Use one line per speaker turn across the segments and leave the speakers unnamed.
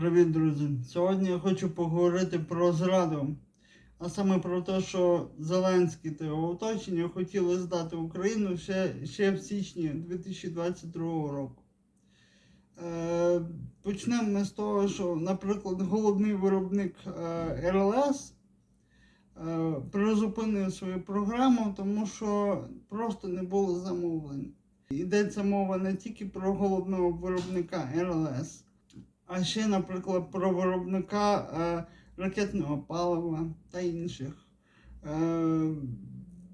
Привіт, друзі! Сьогодні я хочу поговорити про зраду, а саме про те, що Зеленський та його оточення хотіли здати Україну ще, ще в січні 2022 року. Е, почнемо ми з того, що, наприклад, головний виробник е, РЛС е, призупинив свою програму, тому що просто не було замовлень. Йдеться мова не тільки про головного виробника РЛС а ще, наприклад, про виробника е, ракетного палива та інших. Е,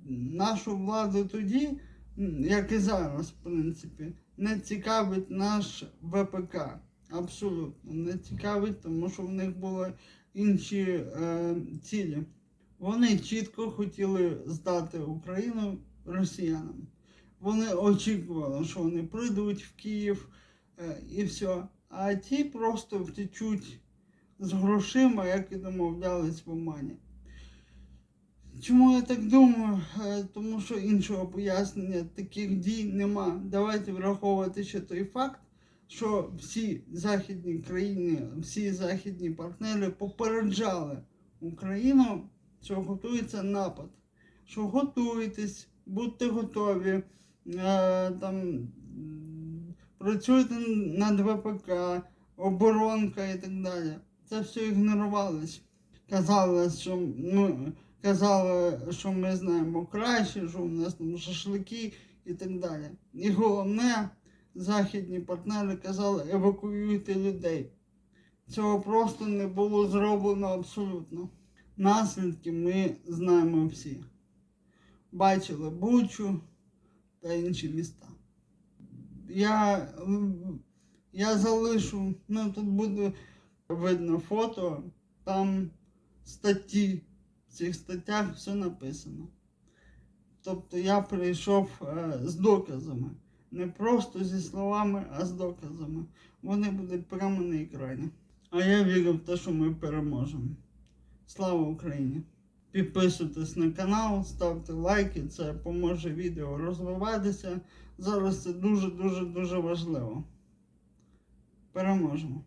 нашу владу тоді, як і зараз, в принципі, не цікавить наш ВПК. Абсолютно не цікавить, тому що в них були інші е, цілі. Вони чітко хотіли здати Україну росіянам. Вони очікували, що вони прийдуть в Київ і все. А ті просто втечуть з грошима, як і домовлялись в Омані. Чому я так думаю? Е, Тому що іншого пояснення таких дій нема. Давайте враховувати ще той факт, що всі західні країни, всі західні партнери попереджали Україну, що готується напад. Що готуйтесь, будьте готові, е, там, працюйте над ВПК, оборонка і так далі. Це все ігнорувалось. Казали, що ну, казали, що ми знаємо краще, що у нас там шашлики і так далі. І головне, західні партнери казали, евакуюйте людей. Цього просто не було зроблено абсолютно. Наслідки ми знаємо всі. Бачили Бучу та інші міста. Я, я залишу, ну тут буде видно фото, там статті. В цих статтях все написано. Тобто я прийшов е, з доказами. Не просто зі словами, а з доказами. Вони будуть прямо на екрані. А я вірю в те, що ми переможемо. Слава Україні! Підписуйтесь на канал, ставте лайки, це поможе відео розвиватися. Зараз це дуже-дуже дуже важливо. Переможемо!